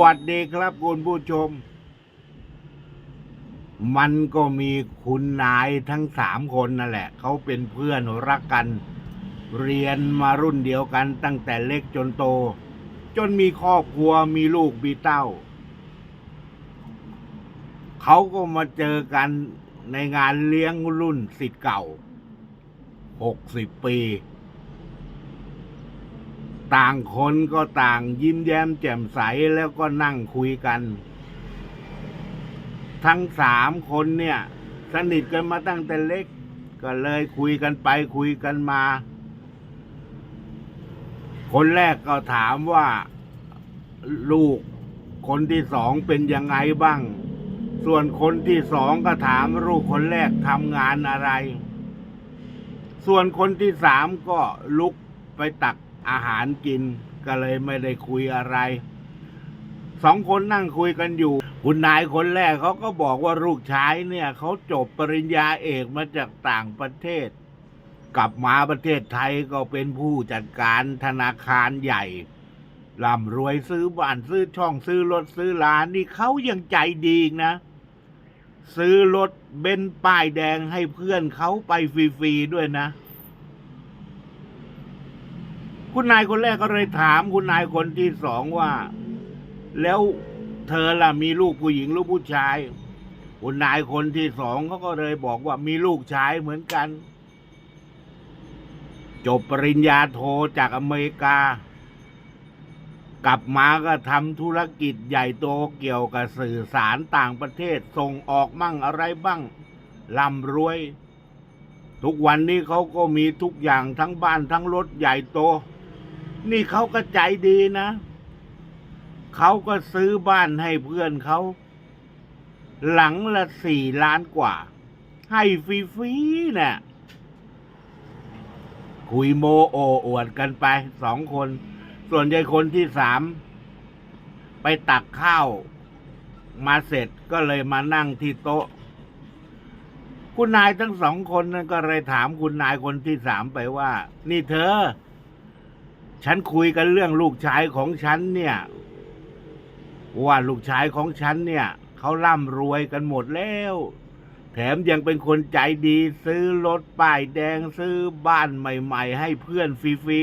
วัสดีครับคุณผู้ชม มันก็มีคุณนายทั้งสามคนนั่นแหละ เขาเป็นเพื่อนรักกัน เรียนมารุ่นเดียวกันตั้งแต่เล็กจนโต จนมีครอบครัวมีลูกมีเต้า เขาก็มาเจอกันในงานเลี้ยงรุ่นสิทธิ์เก่าหกสิบปี ต่างคนก็ต่างยิ้มแย้มแจ่มใสแล้วก็นั่งคุยกัน ทั้งสามคนเนี่ย สนิทกันมาตั้งแต่เล็ก ก็เลยคุยกันไปคุยกันมา คนแรกก็ถามว่าลูกคนที่สองเป็นยังไงบ้าง ส่วนคนที่สองก็ถามลูกคนแรกทำงานอะไร ส่วนคนที่สามก็ลุกไปตัก อาหารกินก็เลยไม่ได้คุยอะไรสองคนนั่งคุยกันอยู่ คุณนายคนแรกเขาก็บอกว่าลูกชายเนี่ยเขาจบปริญญาเอกมาจากต่างประเทศ กลับมาประเทศไทยก็เป็นผู้จัดการธนาคารใหญ่ร่ำรวยซื้อบ้านซื้อช่องซื้อรถซื้อร้านนี่เขายังใจดีนะ ซื้อรถเบนป้ายแดงให้เพื่อนเขาไปฟรีๆด้วยนะ คุณนายคนแรกก็เลยถามคุณนายคนที่สองว่า แล้วเธอล่ะมีลูกผู้หญิงหรือผู้ชาย คุณนายคนที่สองเขาก็เลยบอกว่ามีลูกชายเหมือนกัน จบปริญญาโทจากอเมริกา กลับมาก็ทำธุรกิจใหญ่โตเกี่ยวกับสื่อสารต่างประเทศส่งออกมั่งอะไรบ้างร่ำรวย ทุกวันนี้เขาก็มีทุกอย่างทั้งบ้านทั้งรถใหญ่โต นี่เขาก็ใจดีนะ เขาก็ซื้อบ้านให้เพื่อนเขา หลังละสี่ล้านกว่า ให้ฟรีๆน่ะคุยโมโออวดกันไปสองคน ส่วนยายคนที่สาม ไปตักข้าว มาเสร็จก็เลยมานั่งที่โต๊ะ คุณนายทั้งสองคนนั้นก็เลยถามคุณนายคนที่สามไปว่า นี่เธอ ฉันคุยกันเรื่องลูกชายของฉันเนี่ย ว่าลูกชายของฉันเนี่ยเขาร่ำรวยกันหมดแล้ว แถมยังเป็นคนใจดีซื้อรถป้ายแดงซื้อบ้านใหม่ ๆ ให้เพื่อนฟรี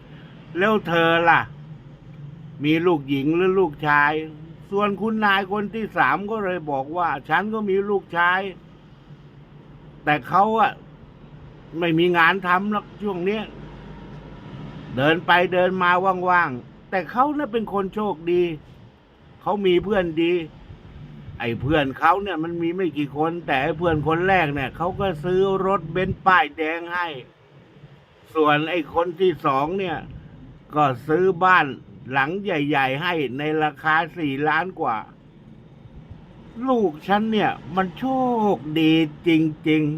ๆแล้วเธอล่ะ มีลูกหญิงหรือลูกชาย ส่วนคุณนายคนที่สามก็เลยบอกว่า ฉันก็มีลูกชาย แต่เขาอะไม่มีงานทำหรอกช่วงเนี้ย เดินไปเดินมาว่างๆ แต่เขาน่ะเป็นคนโชคดี เขามีเพื่อนดี ไอ้เพื่อนเขาเนี่ยมันมีไม่กี่คน แต่ไอ้เพื่อนคนแรกเนี่ยเขาก็ซื้อรถเบนซ์ป้ายแดงให้ ส่วนไอ้คนที่สองเนี่ย ก็ซื้อบ้านหลังใหญ่ ๆ ให้ในราคาสี่ล้านกว่า ลูกฉันเนี่ย มันโชคดีจริง ๆ